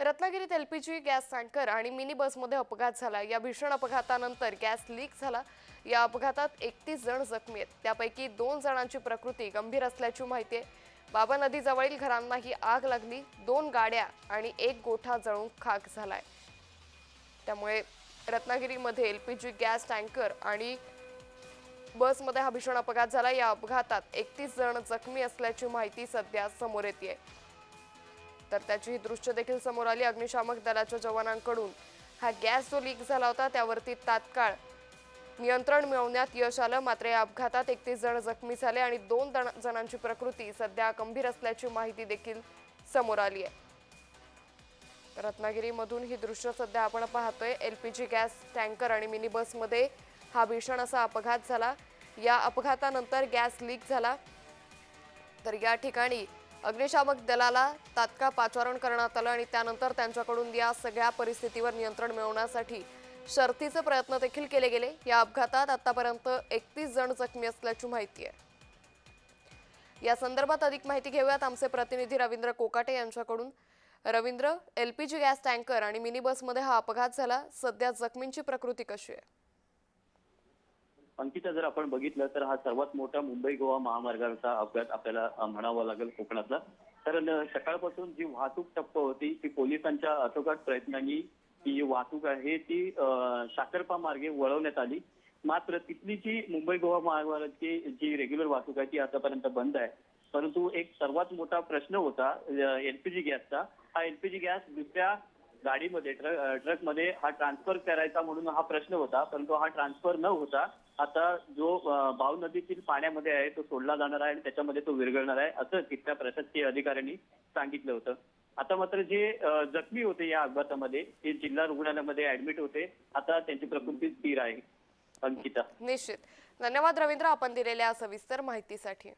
रत्नागिरीत LPG gas tanker आणि mini बसमध्ये अपघात झाला. या भीषण अपघातानंतर गॅस लीक झाला. या अपघातात एकतीस जण जखमी आहेत. त्यापैकी दोन जणांची प्रकृती गंभीर असल्याची माहिती आहे. बाबा नदीजवळील घरांना ही आग लागली. दोन गाड्या आणि एक गोठा जळून खाक झालाय. त्यामुळे रत्नागिरीमध्ये एलपीजी गॅस टँकर आणि बसमध्ये हा भीषण अपघात झाला. या अपघातात एकतीस जण जखमी असल्याची माहिती सध्या समोर येते तर त्याची ही दृश्य देखील समोर आली अग्निशामक दलाच्या जवानांकडून. हा गॅस जो लीक झाला होता त्यावरती तात्काळ नियंत्रण मिळवण्यात यश आलं. मात्र या अपघातात एकतीस जण जखमी झाले आणि दोन जणांची प्रकृती सध्या गंभीर असल्याची माहिती देखील समोर आली आहे. रत्नागिरीमधून ही दृश्य सध्या आपण पाहतोय. जी गॅस टँकर आणि मिनी बसमध्ये हा भीषण असा अपघात झाला. या अपघातानंतर गॅस लीक झाला. तर या ठिकाणी अग्निशामक दलाला तात्काळ पाचारण करण्यात आलं आणि त्यानंतर त्यांच्याकडून या सगळ्या परिस्थितीवर नियंत्रण मिळवण्यासाठी शर्थीचे प्रयत्न देखील केले गेले. या अपघातात आतापर्यंत एकतीस जण जखमी असल्याची माहिती आहे. या संदर्भात अधिक माहिती घेऊयात आमचे प्रतिनिधी रवींद्र कोकाटे यांच्याकडून. रवींद्र एलपीजी गॅस टँकर आणि मिनी बसमध्ये हा अपघात झाला. सध्या जखमींची प्रकृती कशी आहे? अंकिता जर आपण बघितलं तर हा सर्वात मोठा मुंबई गोवा महामार्गाचा अपघात आपल्याला म्हणावा लागेल कोकणातला. कारण सकाळपासून जी वाहतूक ठप्प होती ती पोलिसांच्या अथोकाट प्रयत्नांनी ही जी वाहतूक आहे ती साखरपा मार्गे वळवण्यात आली. मात्र तिथली जी मुंबई गोवा महामार्गाची जी रेग्युलर वाहतूक आहे ती आतापर्यंत बंद आहे. परंतु एक सर्वात मोठा प्रश्न होता एलपीजी गॅसचा. हा एलपीजी गॅस दुसऱ्या गाडीमध्ये ट्रक ट्रकमध्ये हा ट्रान्सफर करायचा म्हणून हा प्रश्न होता परंतु हा ट्रान्सफर न होता आता जो भाव नदीतील पाण्यामध्ये आहे तो सोडला जाणार आहे आणि त्याच्यामध्ये तो विरघळणार आहे असं तिथल्या प्रशासकीय अधिकाऱ्यांनी सांगितलं होतं. आता मात्र जे जखमी होते या अपघातामध्ये ते जिल्हा रुग्णालयामध्ये ऍडमिट होते. आता त्यांची प्रकृती स्थिर आहे अंकिता. निश्चित. धन्यवाद रवींद्र आपण दिलेल्या सविस्तर माहितीसाठी.